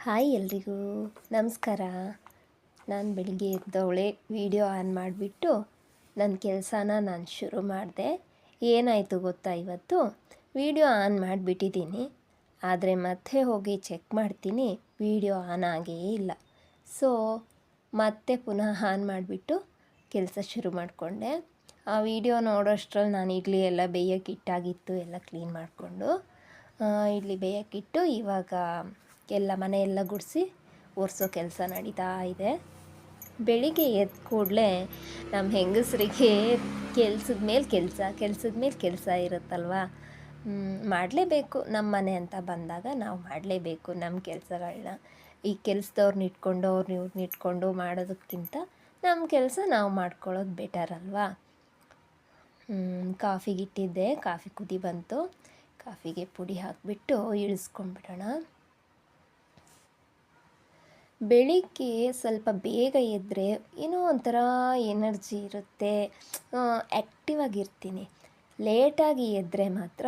Hi ಎಲ್ರಿಗೂ. ನಮಸ್ಕಾರ. ನಾನು ಬೆಳಿಗ್ಗೆ ಎದ್ದವಳೆ ವಿಡಿಯೋ ಆನ್ ಮಾಡಿಬಿಟ್ಟು ನನ್ನ ಕೆಲಸನ ನಾನು ಶುರು ಮಾಡಿದೆ. ಏನಾಯಿತು ಗೊತ್ತಾ ಇವತ್ತು? ವಿಡಿಯೋ ಆನ್ ಮಾಡಿಬಿಟ್ಟಿದ್ದೀನಿ. ಆದರೆ ಮತ್ತೆ ಹೋಗಿ ಚೆಕ್ ಮಾಡ್ತೀನಿ, ವೀಡಿಯೋ ಆನ್ ಆಗೇ ಇಲ್ಲ. ಸೊ, ಮತ್ತೆ ಪುನಃ ಆನ್ ಮಾಡಿಬಿಟ್ಟು ಕೆಲಸ ಶುರು ಮಾಡಿಕೊಂಡೆ. ಆ ವಿಡಿಯೋ ನೋಡೋಷ್ಟ್ರಲ್ಲಿ ನಾನು ಇಡ್ಲಿ ಎಲ್ಲ ಬೇಯೋಕೆ ಇಟ್ಟಾಗಿತ್ತು ಎಲ್ಲ ಕ್ಲೀನ್ ಮಾಡಿಕೊಂಡು. ಇಡ್ಲಿ ಬೇಯೋಕ್ಕಿಟ್ಟು ಇವಾಗ ಎಲ್ಲ ಮನೆಯೆಲ್ಲ ಗುಡಿಸಿ ಒರೆಸೋ ಕೆಲಸ ನಡೀತಾ ಇದೆ. ಬೆಳಿಗ್ಗೆ ಎದ್ದ ಕೂಡಲೇ ನಮ್ಮ ಹೆಂಗಸರಿಗೆ ಕೆಲ್ಸದ ಮೇಲೆ ಕೆಲಸ, ಕೆಲ್ಸದ ಮೇಲೆ ಕೆಲಸ ಇರುತ್ತಲ್ವ? ಮಾಡಲೇಬೇಕು. ನಮ್ಮ ಮನೆ ಅಂತ ಬಂದಾಗ ನಾವು ಮಾಡಲೇಬೇಕು ನಮ್ಮ ಕೆಲಸಗಳನ್ನ ಈ ಕೆಲಸದವ್ರನ್ನ ಇಟ್ಕೊಂಡು ಅವ್ರನ್ನ ಇವ್ರನ್ನ ಇಟ್ಕೊಂಡು ಮಾಡೋದಕ್ಕಿಂತ ನಮ್ಮ ಕೆಲಸ ನಾವು ಮಾಡ್ಕೊಳ್ಳೋದು ಬೆಟರ್ ಅಲ್ವಾ? ಕಾಫಿಗೆ ಇಟ್ಟಿದ್ದೆ. ಕಾಫಿ ಕುದಿ ಬಂತು. ಕಾಫಿಗೆ ಪುಡಿ ಹಾಕಿಬಿಟ್ಟು ಇಳಿಸ್ಕೊಂಡ್ಬಿಡೋಣ. ಬೆಳಿಗ್ಗೆ ಸ್ವಲ್ಪ ಬೇಗ ಎದ್ದರೆ ಏನೋ ಒಂಥರ ಎನರ್ಜಿ ಇರುತ್ತೆ. ಆ್ಯಕ್ಟಿವ್ ಆಗಿರ್ತೀನಿ ಲೇಟಾಗಿ ಎದ್ದರೆ ಮಾತ್ರ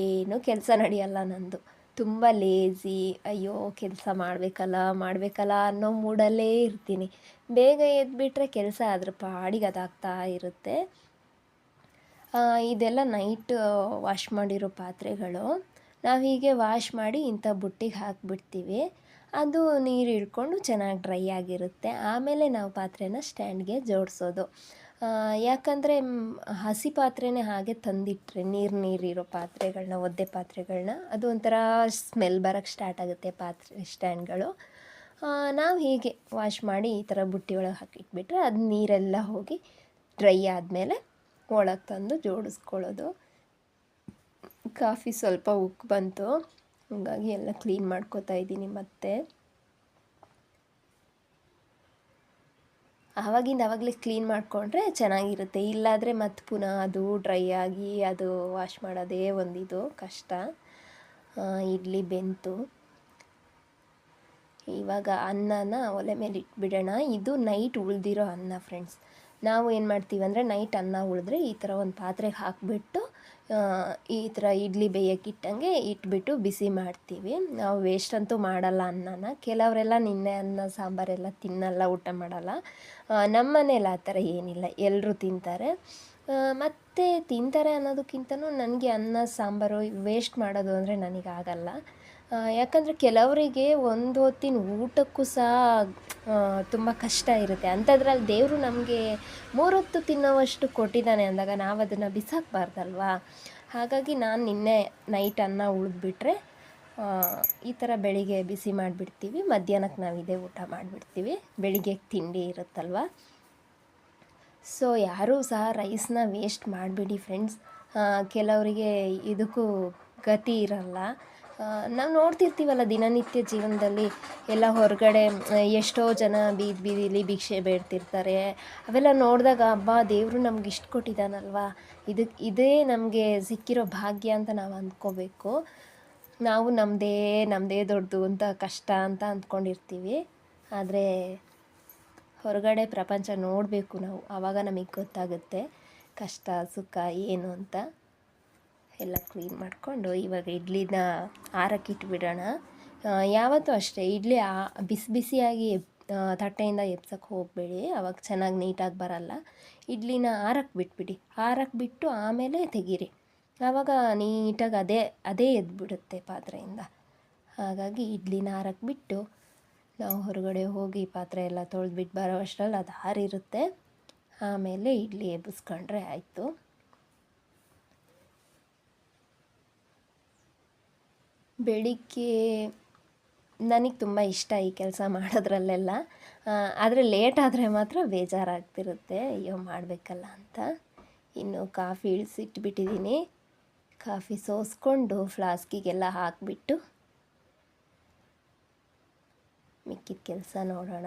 ಏನೂ ಕೆಲಸ ನಡೆಯಲ್ಲ ನಂದು. ತುಂಬ ಲೇಜಿ ಅಯ್ಯೋ, ಕೆಲಸ ಮಾಡಬೇಕಲ್ಲ ಮಾಡಬೇಕಲ್ಲ ಅನ್ನೋ ಮೂಡಲ್ಲೇ ಇರ್ತೀನಿ. ಬೇಗ ಎದ್ದುಬಿಟ್ರೆ ಕೆಲಸ ಅದ್ರ ಪಾಡಿಗೆ ಅದಾಗ್ತಾ ಇರುತ್ತೆ. ಇದೆಲ್ಲ ನೈಟ್ ವಾಶ್ ಮಾಡಿರೋ ಪಾತ್ರೆಗಳು. ನಾವು ಹೀಗೆ ವಾಶ್ ಮಾಡಿ ಇಂಥ ಬುಟ್ಟಿಗೆ ಹಾಕಿಬಿಡ್ತೀವಿ. ಅದು ನೀರು ಇಳ್ಕೊಂಡು ಚೆನ್ನಾಗಿ ಡ್ರೈ ಆಗಿರುತ್ತೆ. ಆಮೇಲೆ ನಾವು ಪಾತ್ರೆನ ಸ್ಟ್ಯಾಂಡ್ಗೆ ಜೋಡಿಸೋದು. ಯಾಕಂದರೆ ಹಸಿ ಪಾತ್ರೆನೇ ಹಾಗೆ ತಂದಿಟ್ಟರೆ ನೀರು ನೀರಿರೋ ಪಾತ್ರೆಗಳನ್ನ ಒದ್ದೆ ಪಾತ್ರೆಗಳನ್ನ ಅದು ಒಂಥರ ಸ್ಮೆಲ್ ಬರೋಕ್ಕೆ ಸ್ಟಾರ್ಟ್ ಆಗುತ್ತೆ ಪಾತ್ರೆ ಸ್ಟ್ಯಾಂಡ್ಗಳು ನಾವು ಹೀಗೆ ವಾಶ್ ಮಾಡಿ ಈ ಥರ ಬುಟ್ಟಿ ಒಳಗೆ ಹಾಕಿಟ್ಬಿಟ್ರೆ ಅದು ನೀರೆಲ್ಲ ಹೋಗಿ ಡ್ರೈ ಆದಮೇಲೆ ಒಳಗೆ ತಂದು ಜೋಡಿಸ್ಕೊಳ್ಳೋದು. ಕಾಫಿ ಸ್ವಲ್ಪ ಉಕ್ಕು ಬಂತು. ಹಾಗಾಗಿ ಎಲ್ಲ ಕ್ಲೀನ್ ಮಾಡ್ಕೋತಾ ಇದ್ದೀನಿ ಮತ್ತೆ. ಆವಾಗಿಂದ ಆವಾಗಲೇ ಕ್ಲೀನ್ ಮಾಡಿಕೊಂಡ್ರೆ ಚೆನ್ನಾಗಿರುತ್ತೆ. ಇಲ್ಲಾದರೆ ಮತ್ತೆ ಪುನಃ ಅದು ಡ್ರೈ ಆಗಿ ಅದು ವಾಶ್ ಮಾಡೋದೇ ಒಂದಿದು ಕಷ್ಟ. ಇಡ್ಲಿ ಬೆಂತು. ಇವಾಗ ಅನ್ನನ ಒಲೆ ಮೇಲೆ ಇಟ್ಬಿಡೋಣ. ಇದು ನೈಟ್ ಉಳಿದಿರೋ ಅನ್ನ, ಫ್ರೆಂಡ್ಸ್. ನಾವು ಏನು ಮಾಡ್ತೀವಿ ಅಂದರೆ ನೈಟ್ ಅನ್ನ ಉಳಿದ್ರೆ ಈ ಥರ ಒಂದು ಪಾತ್ರೆಗೆ ಹಾಕಿಬಿಟ್ಟು ಈ ಥರ ಇಡ್ಲಿ ಬೇಯಕ್ಕೆ ಇಟ್ಟಂಗೆ ಇಟ್ಬಿಟ್ಟು ಬಿಸಿ ಮಾಡ್ತೀವಿ. ನಾವು ವೇಸ್ಟ್ ಅಂತೂ ಮಾಡಲ್ಲ ಅನ್ನನ. ಕೆಲವರೆಲ್ಲ ನಿನ್ನೆ ಅನ್ನ ಸಾಂಬಾರೆಲ್ಲ ತಿನ್ನಲ್ಲ, ಊಟ ಮಾಡಲ್ಲ. ನಮ್ಮ ಮನೇಲಿ ಆ ಥರ ಏನಿಲ್ಲ. ಎಲ್ಲರೂ ತಿಂತಾರೆ. ಮತ್ತು ತಿಂತಾರೆ ಅನ್ನೋದಕ್ಕಿಂತನೂ ನನಗೆ ಅನ್ನ, ಸಾಂಬಾರು ವೇಸ್ಟ್ ಮಾಡೋದು ಅಂದರೆ ನನಗಾಗಲ್ಲ. ಯಾಕಂದರೆ ಕೆಲವರಿಗೆ ಒಂದು ಹೊತ್ತಿನ ಊಟಕ್ಕೂ ಸಹ ತುಂಬ ಕಷ್ಟ ಇರುತ್ತೆ. ಅಂಥದ್ರಲ್ಲಿ ದೇವರು ನಮಗೆ ಮೂರೊತ್ತು ತಿನ್ನುವಷ್ಟು ಕೊಟ್ಟಿದ್ದಾನೆ ಅಂದಾಗ ನಾವು ಅದನ್ನು ಬಿಸಾಕಬಾರ್ದಲ್ವಾ? ಹಾಗಾಗಿ ನಾನು ನಿನ್ನೆ ನೈಟ್ ಅನ್ನ ಉಳಿದ್ಬಿಟ್ರೆ ಈ ಥರ ಬೆಳಿಗ್ಗೆ ಬಿಸಿ ಮಾಡಿಬಿಡ್ತೀವಿ ಮಧ್ಯಾಹ್ನಕ್ಕೆ ನಾವು ಇದೇ ಊಟ ಮಾಡಿಬಿಡ್ತೀವಿ. ಬೆಳಿಗ್ಗೆ ತಿಂಡಿ ಇರುತ್ತಲ್ವ? ಸೊ ಯಾರೂ ಸಹ ರೈಸ್ನ ವೇಸ್ಟ್ ಮಾಡಿಬಿಡಿ ಫ್ರೆಂಡ್ಸ್ ಕೆಲವರಿಗೆ ಇದಕ್ಕೂ ಗತಿ ಇರಲ್ಲ. ನಾವು ನೋಡ್ತಿರ್ತೀವಲ್ಲ ದಿನನಿತ್ಯ ಜೀವನದಲ್ಲಿ ಎಲ್ಲ ಹೊರಗಡೆ ಎಷ್ಟೋ ಜನ ಬೀದಿ ಬೀದಿಲಿ ಭಿಕ್ಷೆ ಬೇಡ್ತಿರ್ತಾರೆ. ಅವೆಲ್ಲ ನೋಡಿದಾಗ ಹಬ್ಬ ದೇವರು ನಮ್ಗೆ ಇಷ್ಟು ಕೊಟ್ಟಿದ್ದಾನಲ್ವ ಇದಕ್ಕೆ ಇದೇ ನಮಗೆ ಸಿಕ್ಕಿರೋ ಭಾಗ್ಯ ಅಂತ ನಾವು ಅಂದ್ಕೋಬೇಕು. ನಾವು ನಮ್ಮದೇ ನಮ್ಮದೇ ದೊಡ್ಡದು ಅಂತ ಕಷ್ಟ ಅಂತ ಅಂದ್ಕೊಂಡಿರ್ತೀವಿ. ಆದರೆ ಹೊರಗಡೆ ಪ್ರಪಂಚ ನೋಡಬೇಕು ನಾವು. ಆವಾಗ ನಮಗೆ ಗೊತ್ತಾಗುತ್ತೆ ಕಷ್ಟ, ಸುಖ, ಏನು ಅಂತ. ಎಲ್ಲ ಕ್ಲೀನ್ ಮಾಡಿಕೊಂಡು ಇವಾಗ ಇಡ್ಲಿನ ಆರಕ್ಕೆ ಇಟ್ಬಿಡೋಣ. ಯಾವತ್ತೂ ಅಷ್ಟೇ, ಇಡ್ಲಿ ಬಿಸಿ ಬಿಸಿಯಾಗಿ ತಟ್ಟೆಯಿಂದ ಎಬ್ಸಕ್ಕೆ ಹೋಗಬೇಡಿ, ಅವಾಗ ಚೆನ್ನಾಗಿ ನೀಟಾಗಿ ಬರಲ್ಲ. ಇಡ್ಲಿನ ಆರಕ್ಕೆ ಬಿಟ್ಬಿಡಿ, ಆರಕ್ಕೆ ಬಿಟ್ಟು ಆಮೇಲೆ ತೆಗೀರಿ. ಆವಾಗ ನೀಟಾಗಿ ಅದೇ ಅದೇ ಎದ್ಬಿಡುತ್ತೆ ಪಾತ್ರೆಯಿಂದ. ಹಾಗಾಗಿ ಇಡ್ಲಿನ ಆರಕ್ಕೆ ಬಿಟ್ಟು ನಾವು ಹೊರಗಡೆ ಹೋಗಿ ಪಾತ್ರೆ ಎಲ್ಲ ತೊಳೆದ್ಬಿಟ್ಟು ಬರೋ ಅಷ್ಟರಲ್ಲಿ ಅದು ಹಾರಿರುತ್ತೆ ಆಮೇಲೆ ಇಡ್ಲಿ ಎಬ್ಬಿಸ್ಕೊಂಡ್ರೆ ಆಯಿತು. ಬೆಳಿಗ್ಗೆ ನನಗೆ ತುಂಬ ಇಷ್ಟ ಈ ಕೆಲಸ ಮಾಡೋದ್ರಲ್ಲೆಲ್ಲ. ಆದರೆ ಲೇಟ್ ಆದರೆ ಮಾತ್ರ ಬೇಜಾರಾಗ್ತಿರುತ್ತೆ. ಅಯ್ಯೋ, ಮಾಡಬೇಕಲ್ಲ ಅಂತ. ಇನ್ನು ಕಾಫಿ ಇಳಿಸಿಟ್ಬಿಟ್ಟಿದ್ದೀನಿ ಕಾಫಿ ಸೋಸ್ಕೊಂಡು ಫ್ಲಾಸ್ಕಿಗೆಲ್ಲ ಹಾಕಿಬಿಟ್ಟು ಮಿಕ್ಕಿದ ಕೆಲಸ ನೋಡೋಣ.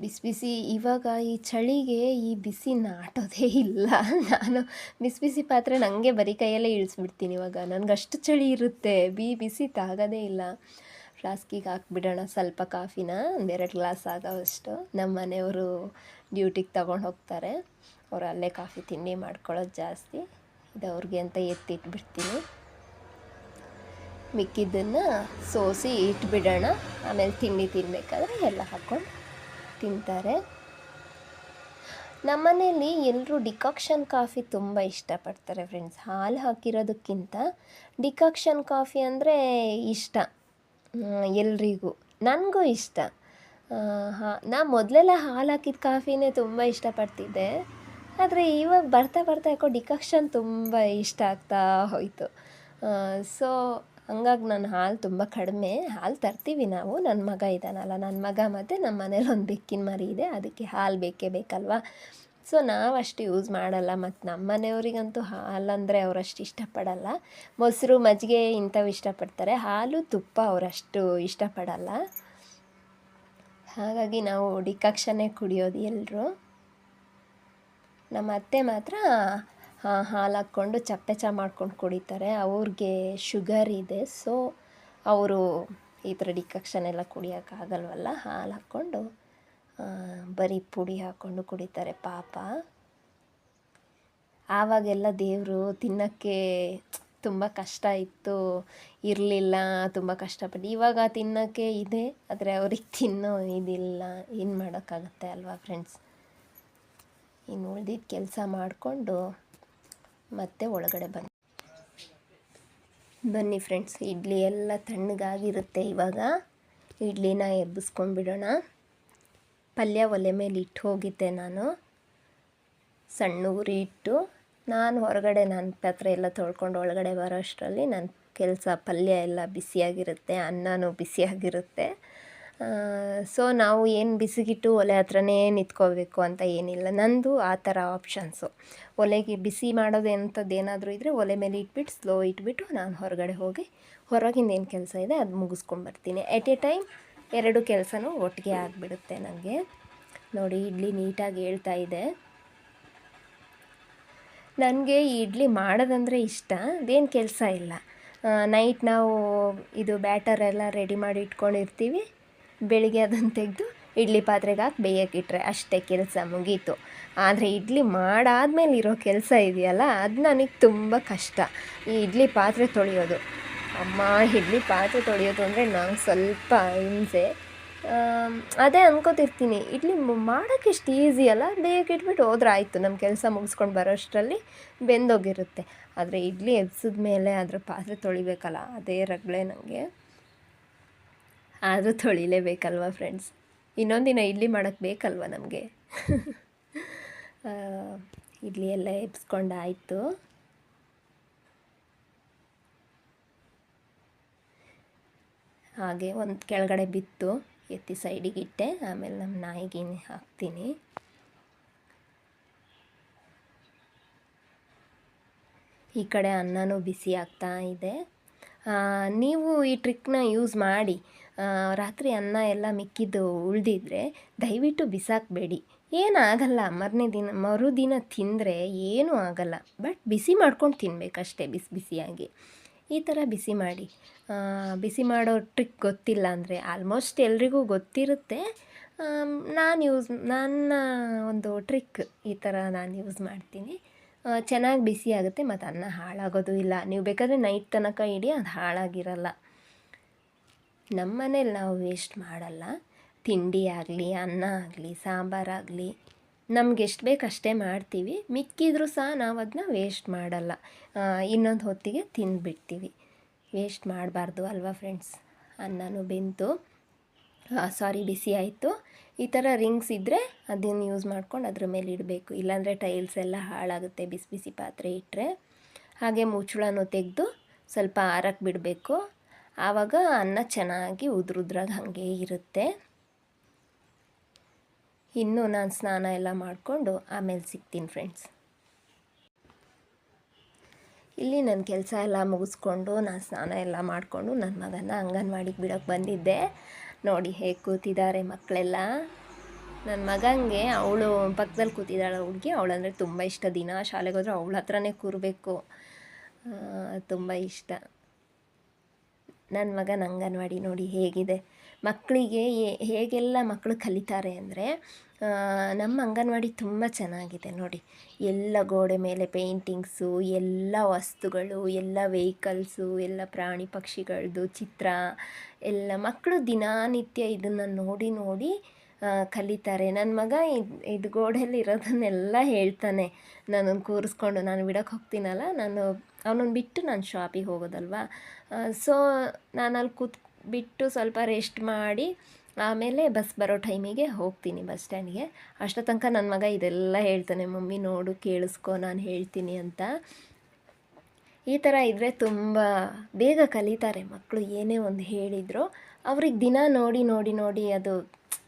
ಬಿಸಿ ಬಿಸಿ ಇವಾಗ ಈ ಚಳಿಗೆ ಈ ಬಿಸಿ ನಾಟೋದೇ ಇಲ್ಲ. ನಾನು ಬಿಸಿ ಬಿಸಿ ಪಾತ್ರೆ ನನಗೆ ಬರೀ ಕೈಯಲ್ಲೇ ಇಳಿಸ್ಬಿಡ್ತೀನಿ ಇವಾಗ. ನನಗಷ್ಟು ಚಳಿ ಇರುತ್ತೆ. ಬಿ ಬಿಸಿ ತಾಗೋದೇ ಇಲ್ಲ. ಫ್ಲಾಸ್ಕಿಗೆ ಹಾಕ್ಬಿಡೋಣ ಸ್ವಲ್ಪ ಕಾಫಿನ. ಒಂದೆರಡು ಗ್ಲಾಸ್ ಆಗೋವಷ್ಟು ನಮ್ಮ ಮನೆಯವರು ಡ್ಯೂಟಿಗೆ ತಗೊಂಡು ಹೋಗ್ತಾರೆ. ಅವರು ಅಲ್ಲೇ ಕಾಫಿ ತಿಂಡಿ ಮಾಡ್ಕೊಳ್ಳೋದು ಜಾಸ್ತಿ. ಇದು ಅವ್ರಿಗೆ ಅಂತ ಎತ್ತಿಟ್ಬಿಡ್ತೀನಿ. ಮಿಕ್ಕಿದ್ದನ್ನು ಸೋಸಿ ಇಟ್ಬಿಡೋಣ. ಆಮೇಲೆ ತಿಂಡಿ ತಿನ್ನಬೇಕಾದ್ರೆ ಎಲ್ಲ ಹಾಕ್ಕೊಂಡು ತಿಂತಾರೆ. ನಮ್ಮನೇಲಿ ಎಲ್ಲರೂ ಡಿಕಾಕ್ಷನ್ ಕಾಫಿ ತುಂಬ ಇಷ್ಟಪಡ್ತಾರೆ ಫ್ರೆಂಡ್ಸ್ ಹಾಲು ಹಾಕಿರೋದಕ್ಕಿಂತ ಡಿಕಾಕ್ಷನ್ ಕಾಫಿ ಅಂದರೆ ಇಷ್ಟ. ಎಲ್ರಿಗೂ. ನನಗೂ ಇಷ್ಟ. ಹಾ, ನಾ ಮೊದಲೆಲ್ಲ ಹಾಲು ಹಾಕಿದ ಕಾಫಿನೇ ತುಂಬ ಇಷ್ಟಪಡ್ತಿದ್ದೆ. ಆದರೆ ಇವಾಗ ಬರ್ತಾ ಬರ್ತಾ ಯಾಕೋ ಡಿಕಾಕ್ಷನ್ ತುಂಬ ಇಷ್ಟ ಆಗ್ತಾ ಹೋಯಿತು. ಸೊ ಹಂಗಾಗಿ ನಾನು ಹಾಲು ತುಂಬ ಕಡಿಮೆ. ಹಾಲು ತರ್ತೀವಿ ನಾವು. ನನ್ನ ಮಗ ಇದ್ದಾನಲ್ಲ, ನನ್ನ ಮಗ ಮತ್ತು ನಮ್ಮ ಮನೇಲಿ ಒಂದು ಬೆಕ್ಕಿನ ಮರಿ ಇದೆ. ಅದಕ್ಕೆ ಹಾಲು ಬೇಕೇ ಬೇಕಲ್ವಾ? ಸೊ ನಾವು ಅಷ್ಟು ಯೂಸ್ ಮಾಡಲ್ಲ. ಮತ್ತು ನಮ್ಮ ಮನೆಯವರಿಗಂತೂ ಹಾಲಂದರೆ ಅವರಷ್ಟು ಇಷ್ಟಪಡಲ್ಲ. ಮೊಸರು, ಮಜ್ಜಿಗೆ ಇಂಥವು ಇಷ್ಟಪಡ್ತಾರೆ. ಹಾಲು, ತುಪ್ಪ ಅವರಷ್ಟು ಇಷ್ಟಪಡಲ್ಲ. ಹಾಗಾಗಿ ನಾವು ಡಿಕಾಕ್ಷನ್ನೇ ಕುಡಿಯೋದು ಎಲ್ಲರೂ ನಮ್ಮ ಅತ್ತೆ ಮಾತ್ರ ಹಾಲು ಹಾಕ್ಕೊಂಡು ಚಪ್ಪೆ ಚಾ ಮಾಡ್ಕೊಂಡು ಕುಡಿತಾರೆ. ಅವ್ರಿಗೆ ಶುಗರ್ ಇದೆ ಸೊ ಅವರು ಈ ಥರ ಡಿಕಕ್ಷನ್ ಎಲ್ಲ ಕುಡಿಯೋಕ್ಕಾಗಲ್ವಲ್ಲ ಹಾಲು ಹಾಕ್ಕೊಂಡು ಬರೀ ಪುಡಿ ಹಾಕ್ಕೊಂಡು ಕುಡಿತಾರೆ ಪಾಪ. ಆವಾಗೆಲ್ಲ ದೇವರು ತಿನ್ನೋಕ್ಕೆ ತುಂಬ ಕಷ್ಟ ಇತ್ತು. ಇರಲಿಲ್ಲ, ತುಂಬ ಕಷ್ಟಪಟ್ಟು. ಇವಾಗ ತಿನ್ನೋಕ್ಕೆ ಇದೆ, ಆದರೆ ಅವ್ರಿಗೆ ತಿನ್ನೋ ಇದಿಲ್ಲ. ಏನು ಮಾಡೋಕ್ಕಾಗುತ್ತೆ ಅಲ್ವಾ ಫ್ರೆಂಡ್ಸ್ ಇನ್ನು ಉಳ್ದಿದ್ದ ಕೆಲಸ ಮಾಡಿಕೊಂಡು ಮತ್ತೆ ಒಳಗಡೆ ಬನ್ನಿ. ಬನ್ನಿ ಫ್ರೆಂಡ್ಸ್ ಇಡ್ಲಿ ಎಲ್ಲ ತಣ್ಣಗಾಗಿರುತ್ತೆ ಇವಾಗ. ಇಡ್ಲಿನ ಎಬ್ಬಿಸ್ಕೊಂಡ್ಬಿಡೋಣ ಪಲ್ಯ ಒಲೆ ಮೇಲೆ ಇಟ್ಟು ಹೋಗಿದ್ದೆ ನಾನು. ಸಣ್ಣ ಉರಿ ಇಟ್ಟು ನಾನು ಹೊರಗಡೆ ನನ್ನ ಪಾತ್ರೆ ಎಲ್ಲ ತೊಳ್ಕೊಂಡು ಒಳಗಡೆ ಬರೋ ಅಷ್ಟರಲ್ಲಿ ನನ್ನ ಕೆಲಸ ಪಲ್ಯ ಎಲ್ಲ ಬಿಸಿಯಾಗಿರುತ್ತೆ, ಅನ್ನನೂ ಬಿಸಿಯಾಗಿರುತ್ತೆ. ಸೊ ನಾವು ಏನು ಬಿಸಿಗಿಟ್ಟು ಒಲೆ ಹತ್ರನೇ ನಿಂತ್ಕೋಬೇಕು ಅಂತ ಏನಿಲ್ಲ. ನಂದು ಆ ಥರ ಆಪ್ಷನ್ಸು ಒಲೆಗೆ ಬಿಸಿ ಮಾಡೋದು ಎಂಥದ್ದು ಏನಾದರೂ ಇದ್ದರೆ ಒಲೆ ಮೇಲೆ ಇಟ್ಬಿಟ್ಟು ಸ್ಲೋ ಇಟ್ಬಿಟ್ಟು ನಾನು ಹೊರಗಡೆ ಹೋಗಿ ಹೊರಗಿಂದ ಏನು ಕೆಲಸ ಇದೆ ಅದು ಮುಗಿಸ್ಕೊಂಬರ್ತೀನಿ. ಎಟ್ ಎ ಟೈಮ್ ಎರಡು ಕೆಲಸನೂ ಒಟ್ಟಿಗೆ ಆಗಿಬಿಡುತ್ತೆ ನನಗೆ ನೋಡಿ, ಇಡ್ಲಿ ನೀಟಾಗಿ ಹೇಳ್ತಾ ಇದೆ. ನನಗೆ ಈ ಇಡ್ಲಿ ಮಾಡೋದಂದರೆ ಇಷ್ಟ, ಅದೇನು ಕೆಲಸ ಇಲ್ಲ. ನೈಟ್ ನಾವು ಇದು ಬ್ಯಾಟರ್ ಎಲ್ಲ ರೆಡಿ ಮಾಡಿ ಇಟ್ಕೊಂಡಿರ್ತೀವಿ. ಬೆಳಿಗ್ಗೆ ಅದನ್ನು ತೆಗೆದು ಇಡ್ಲಿ ಪಾತ್ರೆಗೆ ಹಾಕಿ ಬೇಯಕ್ಕಿಟ್ರೆ ಅಷ್ಟೇ ಕೆಲಸ ಮುಗೀತು. ಆದರೆ ಇಡ್ಲಿ ಮಾಡಾದ್ಮೇಲೆ ಇರೋ ಕೆಲಸ ಇದೆಯಲ್ಲ, ಅದು ನನಗೆ ತುಂಬ ಕಷ್ಟ. ಈ ಇಡ್ಲಿ ಪಾತ್ರೆ ತೊಳೆಯೋದು. ಅಮ್ಮ, ಇಡ್ಲಿ ಪಾತ್ರೆ ತೊಳೆಯೋದು ಅಂದರೆ ನಾನು ಸ್ವಲ್ಪ ಹಿಂಸೆ. ಅದೇ ಅನ್ಕೋತಿರ್ತೀನಿ. ಇಡ್ಲಿ ಮಾಡೋಕ್ಕೆ ಎಷ್ಟು ಈಸಿ ಅಲ್ಲ ಬೇಗ ಇಟ್ಬಿಟ್ಟು ಹೋದ್ರೆ ಆಯಿತು. ನಮ್ಮ ಕೆಲಸ ಮುಗಿಸ್ಕೊಂಡು ಬರೋಷ್ಟರಲ್ಲಿ ಬೆಂದೋಗಿರುತ್ತೆ. ಆದರೆ ಇಡ್ಲಿ ಎಬ್ಸಿದ ಮೇಲೆ ಅದರ ಪಾತ್ರೆ ತೊಳಿಬೇಕಲ್ಲ, ಅದೇ ರಗಳೆ ನನಗೆ ಆದರೂ ತೊಳಿಲೇಬೇಕಲ್ವ ಫ್ರೆಂಡ್ಸ್ ಇನ್ನೊಂದಿನ ಇಡ್ಲಿ ಮಾಡೋಕ್ಕೆ ಬೇಕಲ್ವ ನಮಗೆ? ಇಡ್ಲಿ ಎಲ್ಲ ಎಬ್ಸ್ಕೊಂಡಾಯಿತು. ಹಾಗೆ ಒಂದು ಕೆಳಗಡೆ ಬಿತ್ತು, ಎತ್ತಿ ಸೈಡಿಗೆ ಇಟ್ಟೆ, ಆಮೇಲೆ ನಮ್ಮ ನಾಯಿಗೆ ಹಾಕ್ತೀನಿ. ಈ ಕಡೆ ಅನ್ನನೂ ಬಿಸಿ ಆಗ್ತಾ ಇದೆ. ನೀವು ಈ ಟ್ರಿಕ್ನ ಯೂಸ್ ಮಾಡಿ. ರಾತ್ರಿ ಅನ್ನ ಎಲ್ಲ ಮಿಕ್ಕಿದ್ದು ಉಳಿದಿದ್ರೆ ದಯವಿಟ್ಟು ಬಿಸಾಕಬೇಡಿ. ಏನಾಗಲ್ಲ ಮರನೇ ದಿನ, ಮರುದಿನ ತಿಂದರೆ ಏನೂ ಆಗಲ್ಲ. ಬಟ್ ಬಿಸಿ ಮಾಡ್ಕೊಂಡು ತಿನ್ನಬೇಕಷ್ಟೇ ಬಿಸಿ ಬಿಸಿಯಾಗಿ. ಈ ಥರ ಬಿಸಿ ಮಾಡಿ. ಬಿಸಿ ಮಾಡೋ ಟ್ರಿಕ್ ಗೊತ್ತಿಲ್ಲ ಅಂದರೆ ಆಲ್ಮೋಸ್ಟ್ ಎಲ್ರಿಗೂ ಗೊತ್ತಿರುತ್ತೆ. ನಾನು ಯೂಸ್, ನನ್ನ ಒಂದು ಟ್ರಿಕ್ ಈ ಥರ ನಾನು ಯೂಸ್ ಮಾಡ್ತೀನಿ. ಚೆನ್ನಾಗಿ ಬಿಸಿ ಆಗುತ್ತೆ ಮತ್ತು ಅನ್ನ ಹಾಳಾಗೋದು ಇಲ್ಲ. ನೀವು ಬೇಕಾದರೆ ನೈಟ್ ತನಕ ಇಡಿ, ಅದು ಹಾಳಾಗಿರಲ್ಲ. ನಮ್ಮ ಮನೇಲಿ ನಾವು ವೇಸ್ಟ್ ಮಾಡಲ್ಲ. ತಿಂಡಿ ಆಗಲಿ, ಅನ್ನ ಆಗಲಿ ಸಾಂಬಾರಾಗಲಿ ನಮ್ಗೆ ಎಷ್ಟು ಬೇಕು ಅಷ್ಟೇ ಮಾಡ್ತೀವಿ. ಮಿಕ್ಕಿದ್ರೂ ಸಹ ನಾವು ಅದನ್ನ ವೇಸ್ಟ್ ಮಾಡಲ್ಲ. ಇನ್ನೊಂದು ಹೊತ್ತಿಗೆ ತಿಂದುಬಿಡ್ತೀವಿ. ವೇಸ್ಟ್ ಮಾಡಬಾರ್ದು ಅಲ್ವಾ ಫ್ರೆಂಡ್ಸ್ ಅನ್ನನೂ ಬೆಂತು. ಸಾರಿ ಬಿಸಿ ಆಯಿತು. ಈ ಥರ ರಿಂಗ್ಸ್ ಇದ್ದರೆ ಅದನ್ನು ಯೂಸ್ ಮಾಡ್ಕೊಂಡು ಅದ್ರ ಮೇಲೆ ಇಡಬೇಕು. ಇಲ್ಲಾಂದರೆ ಟೈಲ್ಸ್ ಎಲ್ಲ ಹಾಳಾಗುತ್ತೆ, ಬಿಸಿ ಬಿಸಿ ಪಾತ್ರೆ ಇಟ್ಟರೆ ಹಾಗೆ ಮುಚ್ಚಳನೂ ತೆಗೆದು ಸ್ವಲ್ಪ ಆರಕ್ಕೆ ಬಿಡಬೇಕು. ಆವಾಗ ಅನ್ನ ಚೆನ್ನಾಗಿ ಉದ್ರುದ್ರಾಗ ಹಾಗೆ ಇರುತ್ತೆ. ಇನ್ನು ನಾನು ಸ್ನಾನ ಎಲ್ಲ ಮಾಡಿಕೊಂಡು ಆಮೇಲೆ ಸಿಗ್ತೀನಿ ಫ್ರೆಂಡ್ಸ್ ಇಲ್ಲಿ ನನ್ನ ಕೆಲಸ ಎಲ್ಲ ಮುಗಿಸ್ಕೊಂಡು ನಾನು ಸ್ನಾನ ಎಲ್ಲ ಮಾಡಿಕೊಂಡು ನನ್ನ ಮಗನ ಅಂಗನವಾಡಿಗೆ ಬಿಡೋಕ್ಕೆ ಬಂದಿದ್ದೆ. ನೋಡಿ ಹೇಗೆ ಕೂತಿದ್ದಾರೆ ಮಕ್ಕಳೆಲ್ಲ ನನ್ನ ಮಗನಿಗೆ ಅವಳು ಪಕ್ಕದಲ್ಲಿ ಕೂತಿದ್ದಾಳೆ ಹುಡುಗಿ, ಅವಳಂದರೆ ತುಂಬ ಇಷ್ಟ. ದಿನ ಶಾಲೆಗೆ ಹೋದ್ರೆ ಅವಳ ಹತ್ರನೇ ಕೂರಬೇಕು. ತುಂಬ ಇಷ್ಟ. ನನ್ನ ಮಗನ ಅಂಗನವಾಡಿ ನೋಡಿ ಹೇಗಿದೆ. ಮಕ್ಕಳಿಗೆ ಹೇಗೆಲ್ಲ ಮಕ್ಕಳು ಕಲಿತಾರೆ ಅಂದರೆ ನಮ್ಮ ಅಂಗನವಾಡಿ ತುಂಬ ಚೆನ್ನಾಗಿದೆ ನೋಡಿ. ಎಲ್ಲ ಗೋಡೆ ಮೇಲೆ ಪೇಂಟಿಂಗ್ಸು, ಎಲ್ಲ ವಸ್ತುಗಳು, ಎಲ್ಲ ವೆಹಿಕಲ್ಸು, ಎಲ್ಲ ಪ್ರಾಣಿ ಪಕ್ಷಿಗಳದ್ದು ಚಿತ್ರ, ಎಲ್ಲ ಮಕ್ಕಳು ದಿನನಿತ್ಯ ಇದನ್ನು ನೋಡಿ ನೋಡಿ ಕಲಿತಾರೆ. ನನ್ನ ಮಗ ಇದು ಇದು ಗೋಡೆಯಲ್ಲಿ ಇರೋದನ್ನೆಲ್ಲ ಹೇಳ್ತಾನೆ. ನನ್ನನ್ನು ಕೂರಿಸ್ಕೊಂಡು ನಾನು ಬಿಡೋಕ್ಕೆ ಹೋಗ್ತೀನಲ್ಲ, ನಾನು ಅವನನ್ನು ಬಿಟ್ಟು ನಾನು ಶಾಪಿಗೆ ಹೋಗೋದಲ್ವಾ? ಸೊ ನಾನು ಅಲ್ಲಿ ಕೂತ್ ಬಿಟ್ಟು ಸ್ವಲ್ಪ ರೆಸ್ಟ್ ಮಾಡಿ ಆಮೇಲೆ ಬಸ್ ಬರೋ ಟೈಮಿಗೆ ಹೋಗ್ತೀನಿ ಬಸ್ ಸ್ಟ್ಯಾಂಡ್ಗೆ. ಅಷ್ಟೋ ತನಕ ನನ್ನ ಮಗ ಇದೆಲ್ಲ ಹೇಳ್ತಾನೆ, ಮಮ್ಮಿ ನೋಡು, ಕೇಳಿಸ್ಕೊ, ನಾನು ಹೇಳ್ತೀನಿ ಅಂತ. ಈ ಥರ ಇದ್ದರೆ ತುಂಬ ಬೇಗ ಕಲಿತಾರೆ ಮಕ್ಕಳು ಏನೇ ಒಂದು ಹೇಳಿದ್ರು, ಅವ್ರಿಗೆ ದಿನ ನೋಡಿ ನೋಡಿ ನೋಡಿ ಅದು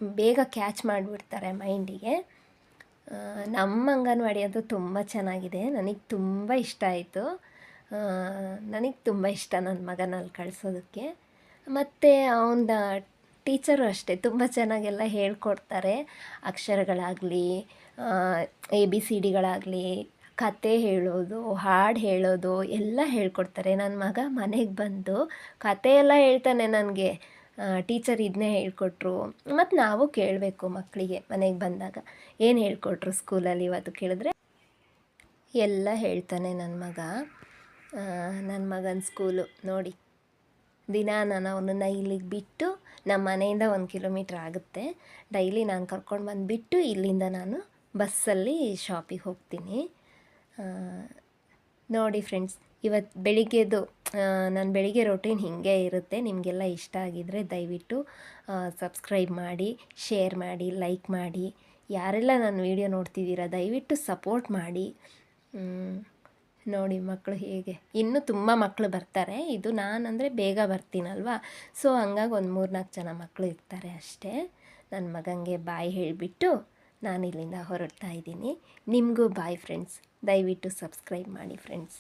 ಬೇಗ ಕ್ಯಾಚ್ ಮಾಡಿಬಿಡ್ತಾರೆ ಮೈಂಡಿಗೆ ನಮ್ಮ ಅಂಗನವಾಡಿ ಅದು ತುಂಬ ಚೆನ್ನಾಗಿದೆ. ನನಗೆ ತುಂಬ ಇಷ್ಟ ಆಯಿತು. ನನಗೆ ತುಂಬ ಇಷ್ಟ ನನ್ನ ಮಗನಲ್ಲಿ ಕಳಿಸೋದಕ್ಕೆ. ಮತ್ತು ಅವನ ಟೀಚರು ಅಷ್ಟೇ, ತುಂಬ ಚೆನ್ನಾಗೆಲ್ಲ ಹೇಳ್ಕೊಡ್ತಾರೆ. ಅಕ್ಷರಗಳಾಗಲಿ ಎ ಬಿ ಸಿ ಡಿಗಳಾಗಲಿ ಕತೆ ಹೇಳೋದು, ಹಾಡು ಹೇಳೋದು ಎಲ್ಲ ಹೇಳ್ಕೊಡ್ತಾರೆ. ನನ್ನ ಮಗ ಮನೆಗೆ ಬಂದು ಕತೆ ಎಲ್ಲ ಹೇಳ್ತಾನೆ ನನಗೆ. ಟೀಚರ್ ಇದನ್ನೇ ಹೇಳ್ಕೊಟ್ರು. ಮತ್ತು ನಾವು ಕೇಳಬೇಕು ಮಕ್ಕಳಿಗೆ ಮನೆಗೆ ಬಂದಾಗ. ಏನು ಹೇಳ್ಕೊಟ್ರು ಸ್ಕೂಲಲ್ಲಿ ಇವತ್ತು ಕೇಳಿದ್ರೆ? ಎಲ್ಲ ಹೇಳ್ತಾನೆ ನನ್ನ ಮಗ. ನನ್ನ ಮಗನ ಸ್ಕೂಲು ನೋಡಿ. ದಿನ ನಾನು ಅವನನ್ನ ಇಲ್ಲಿಗೆ ಬಿಟ್ಟು ನಮ್ಮ ಮನೆಯಿಂದ ಒಂದು ಕಿಲೋಮೀಟ್ರ್ ಆಗುತ್ತೆ. ಡೈಲಿ ನಾನು ಕರ್ಕೊಂಡು ಬಂದುಬಿಟ್ಟು ಇಲ್ಲಿಂದ ನಾನು ಬಸ್ಸಲ್ಲಿ ಶಾಪಿಗೆ ಹೋಗ್ತೀನಿ. ನೋಡಿ ಫ್ರೆಂಡ್ಸ್ ಇವತ್ತು ಬೆಳಿಗ್ಗೆದು ನಾನು ಬೆಳಿಗ್ಗೆ ರೊಟೀನ್ ಹೀಗೆ ಇರುತ್ತೆ. ನಿಮಗೆಲ್ಲ ಇಷ್ಟ ಆಗಿದ್ದರೆ ದಯವಿಟ್ಟು ಸಬ್ಸ್ಕ್ರೈಬ್ ಮಾಡಿ ಶೇರ್ ಮಾಡಿ ಲೈಕ್ ಮಾಡಿ. ಯಾರೆಲ್ಲ ನನ್ನ ವೀಡಿಯೋ ನೋಡ್ತಿದ್ದೀರಾ, ದಯವಿಟ್ಟು ಸಪೋರ್ಟ್ ಮಾಡಿ. ನೋಡಿ ಮಕ್ಕಳು ಹೇಗೆ. ಇನ್ನೂ ತುಂಬ ಮಕ್ಕಳು ಬರ್ತಾರೆ. ಇದು ನಾನಂದರೆ ಬೇಗ ಬರ್ತೀನಲ್ವಾ? ಸೊ ಹಂಗಾಗಿ ಒಂದು ಮೂರು ನಾಲ್ಕು ಜನ ಮಕ್ಕಳು ಇರ್ತಾರೆ ಅಷ್ಟೇ. ನನ್ನ ಮಗನಿಗೆ ಬಾಯ್ ಹೇಳಿಬಿಟ್ಟು ನಾನು ಇಲ್ಲಿಂದ ಹೊರಡ್ತಾ ಇದ್ದೀನಿ. ನಿಮಗೂ ಬಾಯ್ ಫ್ರೆಂಡ್ಸ್ ದಯವಿಟ್ಟು ಸಬ್ಸ್ಕ್ರೈಬ್ ಮಾಡಿ ಫ್ರೆಂಡ್ಸ್